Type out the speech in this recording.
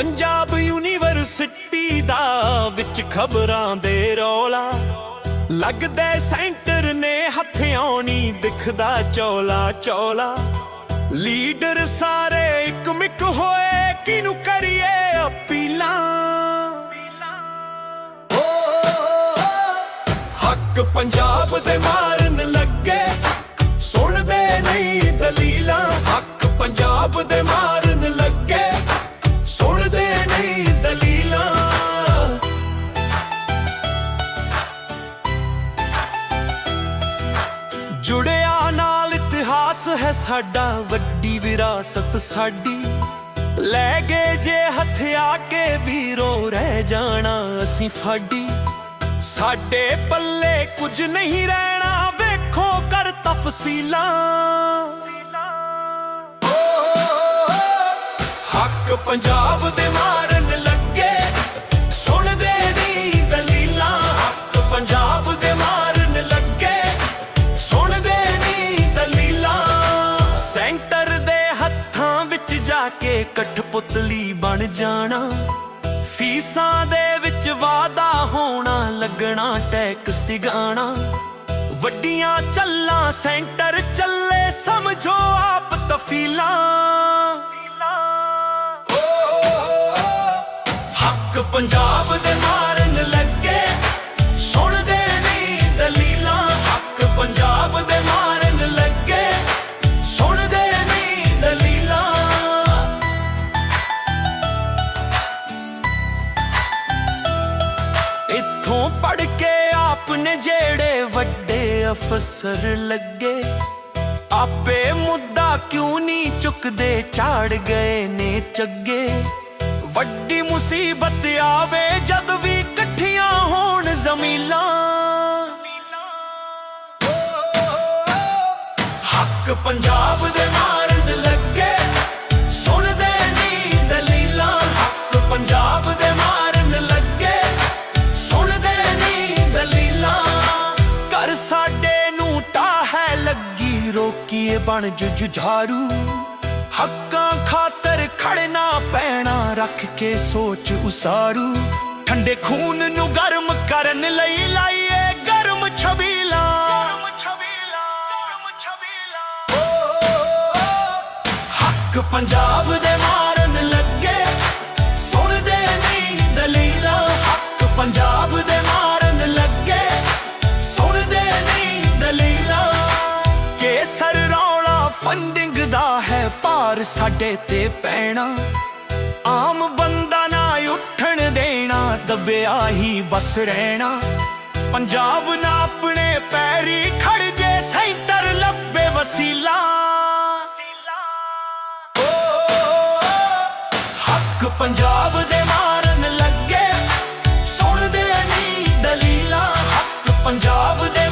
Punjab university ਦਾ ਵਿੱਚ ਖਬਰਾਂ ਦੇ ਰੌਲਾ ਲੱਗਦਾ ਸੈਂਟਰ ਨੇ ਹੱਥ ਆਉਣੀ ਦਿਖਦਾ ਚੌਲਾ ਚੌਲਾ ਲੀਡਰ ਸਾਰੇ ਇੱਕ ਮਿਕ ਹੋਏ ਕਿਨੂੰ ਕਰੀਏ ਅਪੀਲਾਂ ਹੱਕ ਪੰਜਾਬ ਦੇ ਮਾਂ ਜੁੜਿਆ ਨਾਲ ਇਤਿਹਾਸ ਹੈ ਸਾਡਾ ਵੱਡੀ ਵਿਰਾਸਤ ਸਾਡੀ ਲੈ ਗਏ ਜੇ ਹਥਿਆ ਕੇ ਵੀਰੋ ਰਹਿ ਜਾਣਾ ਅਸੀਂ ਫਾਡੀ ਸਾਡੇ ਪੱਲੇ ਕੁਝ ਨਹੀਂ ਰਹਿਣਾ ਵੇਖੋ ਕਰ ਤਫਸੀਲਾਂ ਹੱਕ ਪੰਜਾਬ ਦੇ ਮਾਰ ਜਾ ਕੇ ਕਠਪੁਤਲੀ ਬਣ ਜਾਣਾ ਫੀਸਾਂ ਦੇ ਵਿੱਚ ਵਾਦਾ ਹੋਣਾ ਲੱਗਣਾ ਟੈਕਸ ਤਿਗਾਣਾ ਵੱਡੀਆਂ ਚੱਲਾਂ ਸੈਂਟਰ ਚੱਲੇ ਸਮਝੋ ਆਪ ਤਫੀਲਾਂ ਹੱਕ ਪੰਜਾਬ ਦੇ ਆਪ ਜਿਹੜੇ ਵੱਡੇ ਅਫਸਰ ਲੱਗੇ, ਆਪੇ ਮੁੱਦਾ ਕਿਉਂ ਨਹੀਂ ਚੁੱਕਦੇ? ਝਾੜ ਗਏ ਨੇ ਚੱਗੇ ਵੱਡੀ ਮੁਸੀਬਤ ਆਵੇ ਜਦ ਵੀ ਇਕੱਠੀਆਂ ਹੋਣ ਜ਼ਮੀਲਾਂ ਹੱਕ ਪੰਜਾਬ ਬਣ ਜੁਝਾਰੂ ਹੱਕਾਂ ਖਾਤਰ ਖੜਨਾ ਪੈਣਾ ਰੱਖ ਕੇ ਸੋਚ ਉਸਾਰੂ ਠੰਡੇ ਖੂਨ ਨੂੰ ਗਰਮ ਕਰਨ ਲਈ ਲਾਈਏ ਗਰਮ ਛਬੀਲਾ ਹੱਕ ਪੰਜਾਬ ਦੇ ਭਾਰ ਸਾਡੇ ਤੇ ਪੈਣਾ। ਆਮ ਬੰਦਾ ਨਾ ਉੱਠਣ ਦੇਣਾ, ਦਬਿਆ ਹੀ ਬਸ ਰਹਿਣਾ। ਪੰਜਾਬ ਨਾ ਆਪਣੇ ਪੈਰੀ ਖੜ ਜੇ ਸੈਂਟਰ ਲੱਭੇ ਵਸੀਲਾ। ਹੱਕ ਪੰਜਾਬ ਦੇ ਮਾਰਨ ਲੱਗੇ। ਸੁਣਦੇ ਨਹੀਂ ਦਲੀਲਾ, ਹੱਕ ਪੰਜਾਬ ਦੇ